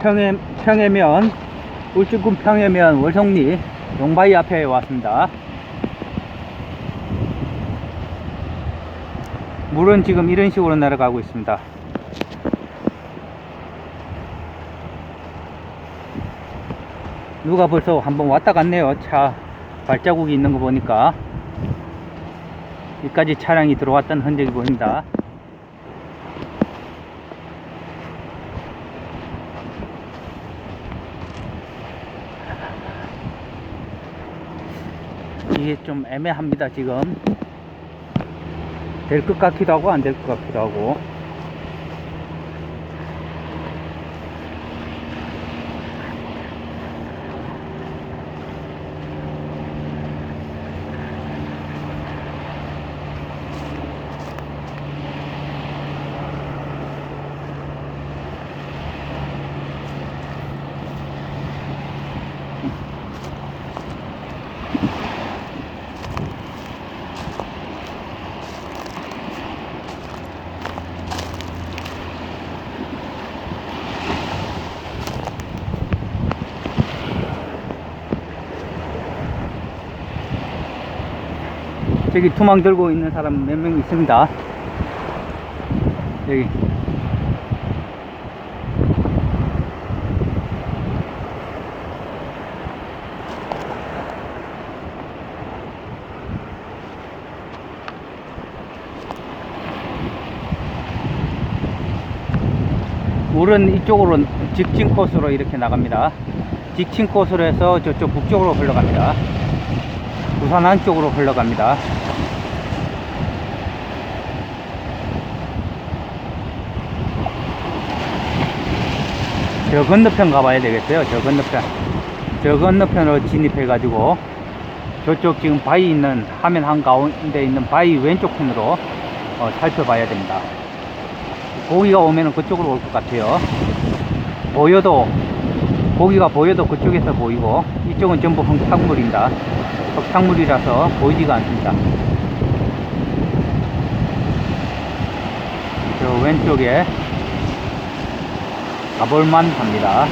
평해, 평해면, 울진군 평해면 월성리 용바위 앞에 왔습니다. 물은 지금 이런 식으로 내려가고 있습니다. 누가 벌써 한번 왔다 갔네요. 차 발자국이 있는 거 보니까. 여기까지 차량이 들어왔다는 흔적이 보입니다. 이게 좀 애매합니다, 지금. 될 것 같기도 하고, 안 될 것 같기도 하고. 저기 투망 들고 있는 사람 몇 명 있습니다. 여기. 물은 이쪽으로 직진 코스로 이렇게 나갑니다. 직진 코스로 해서 저쪽 북쪽으로 흘러갑니다. 부산 안쪽으로 흘러갑니다. 저 건너편 가봐야 되겠어요. 저 건너편. 저 건너편으로 진입해 가지고 저쪽 지금 바위 있는 화면 한가운데 있는 바위 왼쪽 편으로 어, 살펴봐야 됩니다. 고기가 오면은 그쪽으로 올 것 같아요. 보여도 고기가 보여도 그쪽에서 보이고 이쪽은 전부 흙탕물입니다. 흙탕물이라서 보이지가 않습니다. 저 왼쪽에 가볼만 합니다.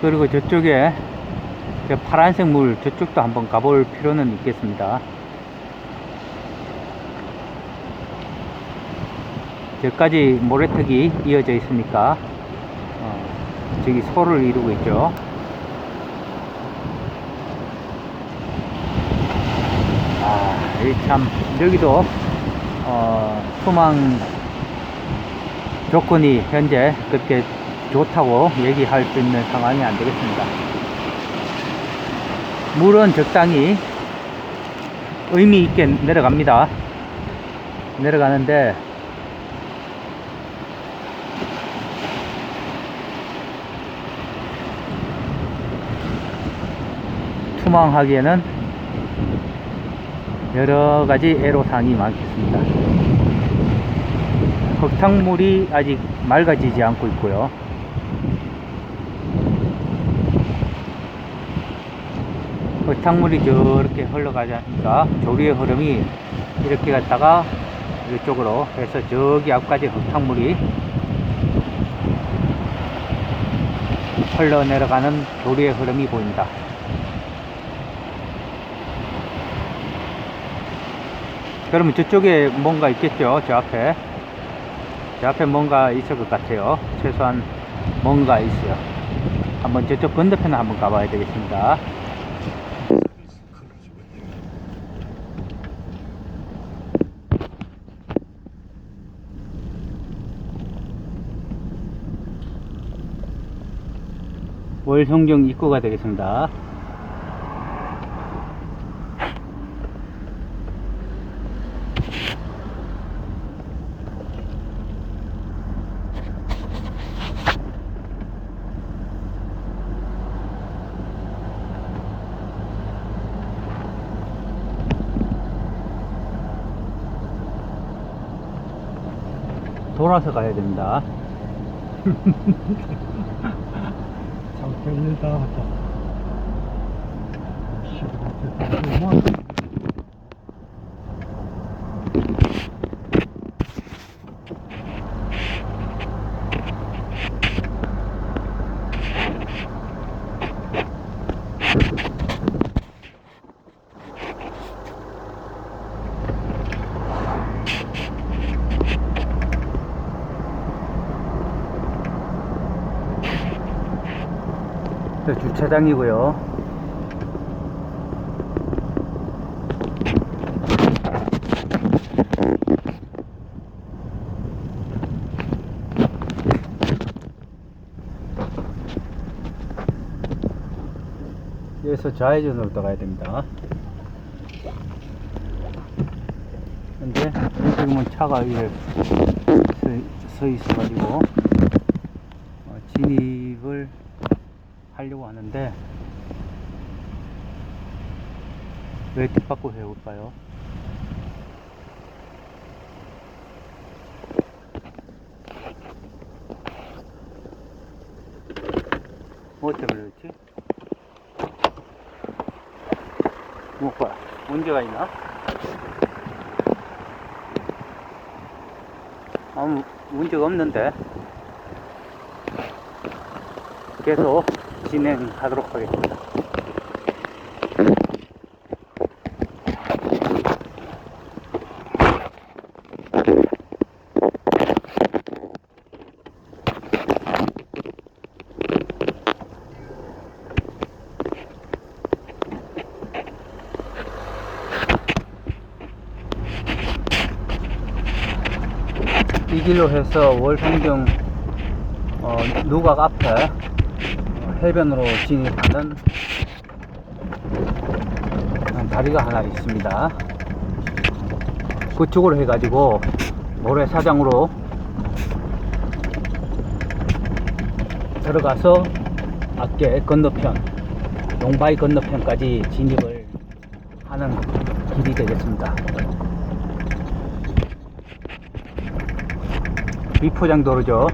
그리고 저쪽에 저 파란색 물 저쪽도 한번 가볼 필요는 있겠습니다. 저까지 모래턱이 이어져 있으니까 어, 저기 소를 이루고 있죠. 아, 이참 여기도 어, 투망 조건이 현재 그렇게 좋다고 얘기할 수 있는 상황이 안 되겠습니다. 물은 적당히 의미 있게 내려갑니다. 내려가는데 투망하기에는 여러 가지 애로사항이 많겠습니다. 흙탕물이 아직 맑아지지 않고 있고요. 흙탕물이 저렇게 흘러가지 않습니까? 조류의 흐름이 이렇게 갔다가 이쪽으로 해서 저기 앞까지 흙탕물이 흘러내려가는 조류의 흐름이 보입니다. 그러면 저쪽에 뭔가 있겠죠? 저 앞에. 저 앞에 뭔가 있을 것 같아요. 최소한 뭔가 있어요. 한번 저쪽 건너편에 한번 가봐야 되겠습니다. 월성경 입구가 되겠습니다. 돌아서 가야 됩니다. 참 별일 다 하다. 주차장이고요. 여기서 좌회전으로 떠가야 됩니다. 근데 지금은 차가 이렇게 서, 서 있어가지고 어, 진입을 하려고 하는데 왜 뒷바퀴 해볼까요? 뭐 때문에 그랬지? 뭐가 문제가 있나? 아무 문제가 없는데 계속 진행하도록 하겠습니다. 이 길로 해서 월성경 어, 누각 앞에 어, 해변으로 진입하는 어, 다리가 하나 있습니다. 그쪽으로 해가지고 모래사장으로 들어가서 앞에 건너편 용바위 건너편까지 진입을 하는 길이 되겠습니다. 비포장 도로죠.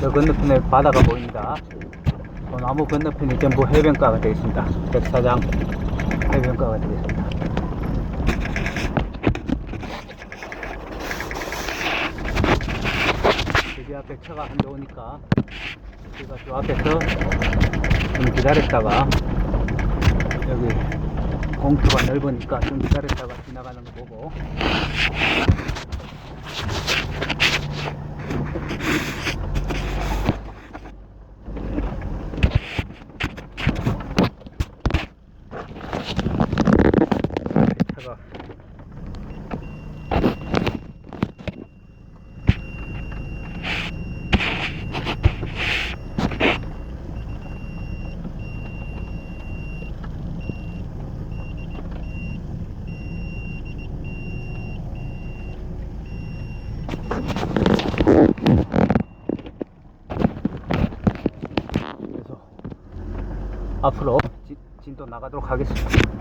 저 건너편에 바다가 보입니다. 저 나무 건너편이 전부 해변가가 되겠습니다. 백사장 해변가가 되겠습니다. 여기 앞에 차가 한 대 오니까 제가 저 앞에서 좀 기다렸다가 여기 공터가 넓으니까 좀 기다렸다가 지나가는 거 보고 앞으로 진, 진도 나가도록 하겠습니다.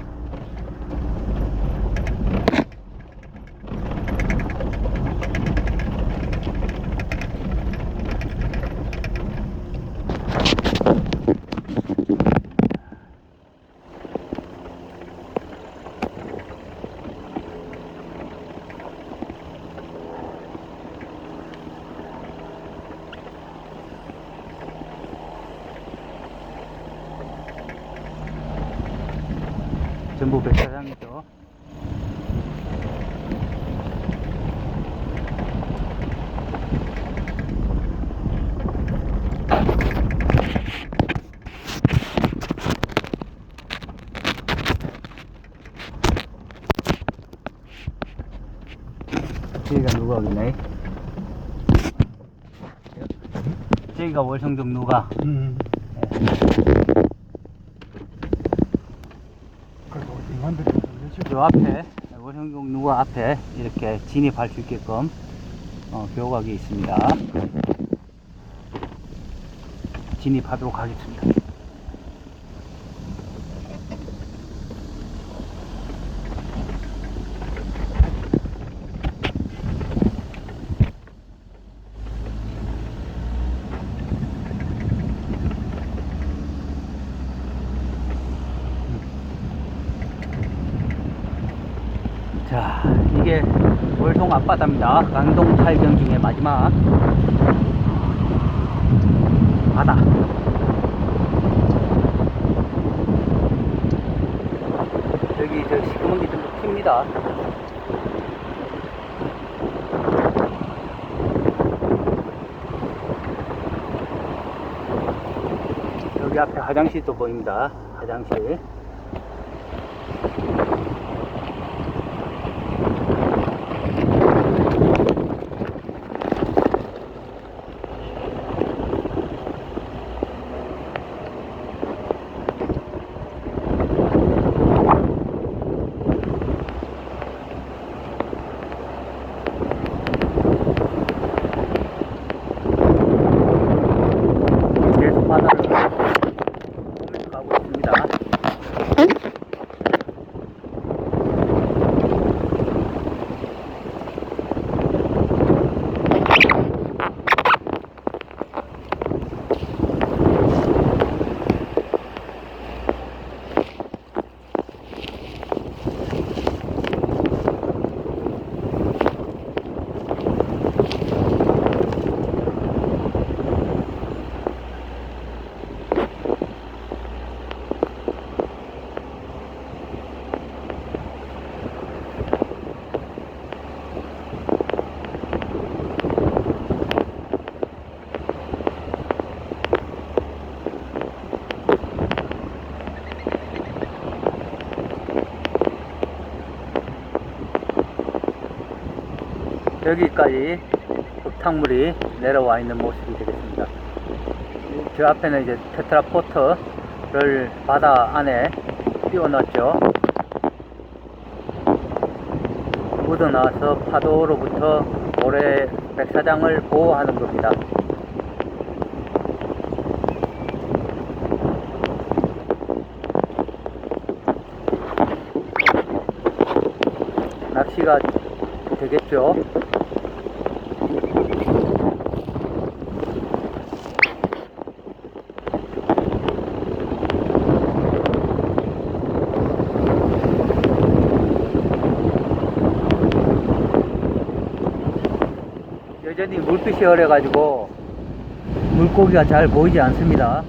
전부 백사장이죠. 저기가 누가 오겠네. 저기가 월성동 누가. 음. 그래도 인간들이. 요 앞에 월성동 누가 앞에 이렇게 진입할 수 있게끔 어, 교각이 있습니다. 진입하도록 하겠습니다. 이게 월동 앞 바다입니다. 강동 촬경 중에 마지막 바다. 여기 저 시커먼 게좀 튑니다. 여기 앞에 화장실도 보입니다. 화장실. 계속 바다를 보면서 가고 있습니다. 여기까지 흙탕물이 내려와 있는 모습이 되겠습니다. 저 앞에는 이제 테트라포트를 바다 안에 띄워놨죠. 묻어나서 파도로부터 모래 백사장을 보호하는 겁니다. 낚시가 되겠죠. 여전히 물빛이 어려가지고 물고기가 잘 보이지 않습니다.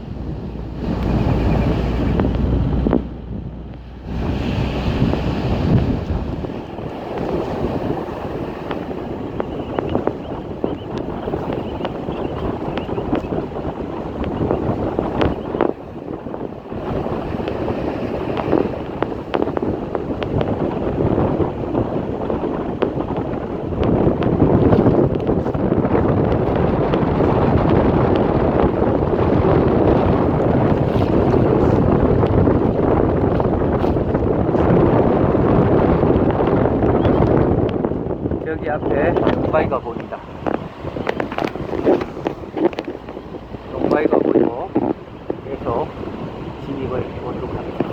여기 앞에 용바위가 보입니다. 용바위가 보이고 계속 진입을 해보도록 하겠습니다.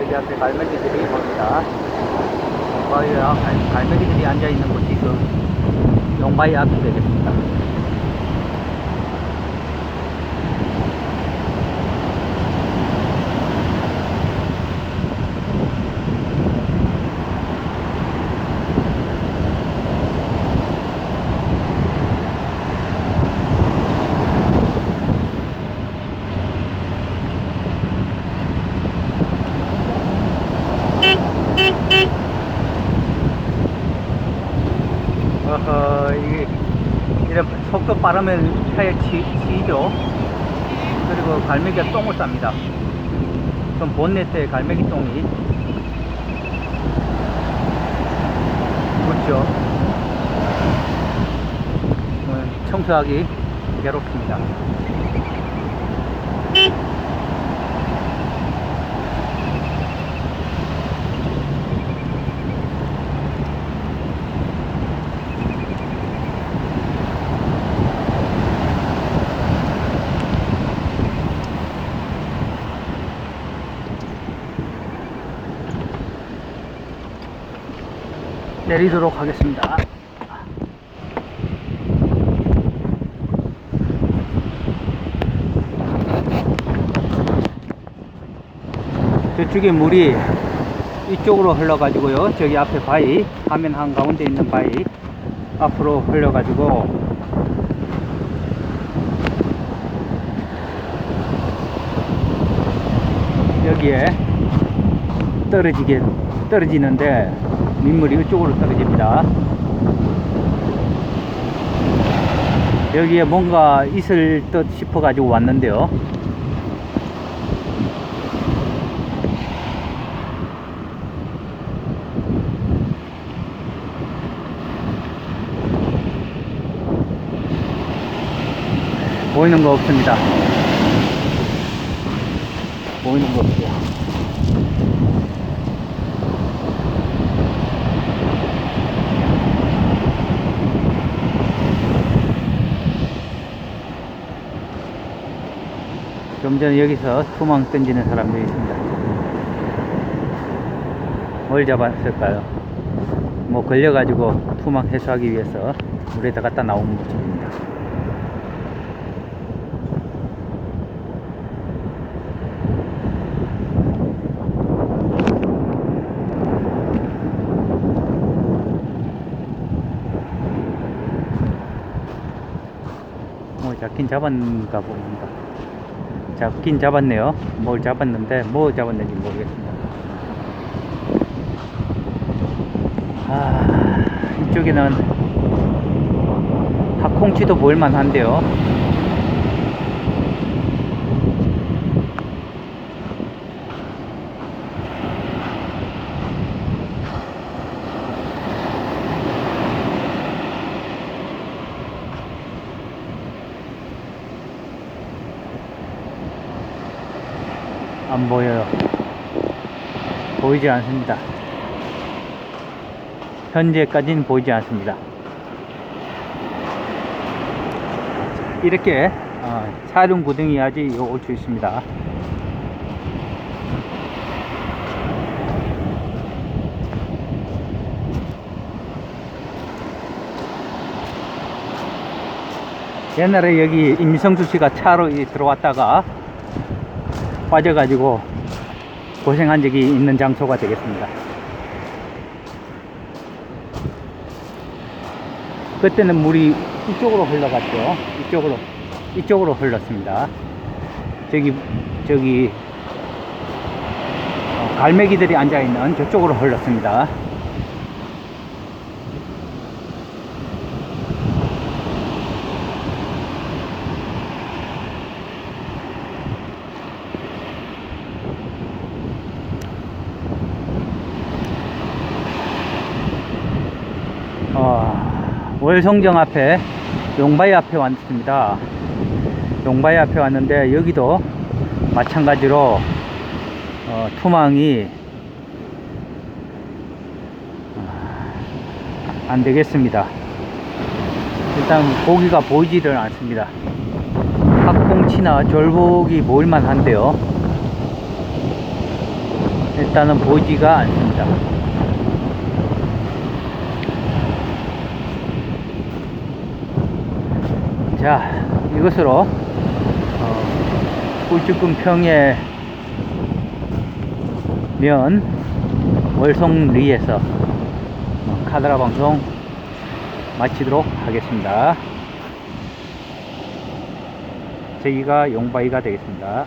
여기 앞에 갈매기들이 보입니다. 용바위와 갈- 갈매기들이 앉아있는 곳이 그 용바위 앞이 되겠습니다. 어허, 이게, 이런 빠르면 차에 치, 치이죠. 그리고 갈매기가 똥을 쌉니다. 그럼 본네트에 갈매기 똥이 보십시오. 오늘 청소하기 괴롭습니다. 내리도록 하겠습니다. 저쪽에 물이 이쪽으로 흘러가지고요. 저기 앞에 바위, 화면 한 가운데 있는 바위 앞으로 흘러가지고 여기에 떨어지게 떨어지는데 민물이 이쪽으로 떨어집니다. 여기에 뭔가 있을 듯 싶어 가지고 왔는데요. 보이는 거 없습니다. 보이는 거 없어요. 좀 전에 여기서 투망 던지는 사람들이 있습니다. 뭘 잡았을까요? 뭐 걸려가지고 투망 해소하기 위해서 물에다 갖다 나온 모습입니다. 뭐 잡긴 잡았는가 봅니다. 잡긴 잡았네요. 뭘 잡았는데 뭐 잡았는지 모르겠습니다. 아, 이쪽에는 학콩치도 보일만 한데요. 안 보여요. 보이지 않습니다. 현재까지는 보이지 않습니다. 이렇게 어, 촬영 구덩이까지 올 수 있습니다. 옛날에 여기 임성수 씨가 차로 이 들어왔다가 빠져가지고 고생한 적이 있는 장소가 되겠습니다. 그때는 물이 이쪽으로 흘러갔죠. 이쪽으로, 이쪽으로 흘렀습니다. 저기, 저기, 어, 갈매기들이 앉아있는 저쪽으로 흘렀습니다. 성정 앞에 용바위 앞에 왔습니다. 용바위 앞에 왔는데 여기도 마찬가지로 어, 투망이 어, 안 되겠습니다. 일단 고기가 보이지를 않습니다. 학꽁치나 절복이 보일만 한데요. 일단은 보이지가 않습니다. 자, 이것으로 어, 꿀쭈금 평의 면 월성리에서 어, 카드라 방송 마치도록 하겠습니다. 저기가 용바위가 되겠습니다.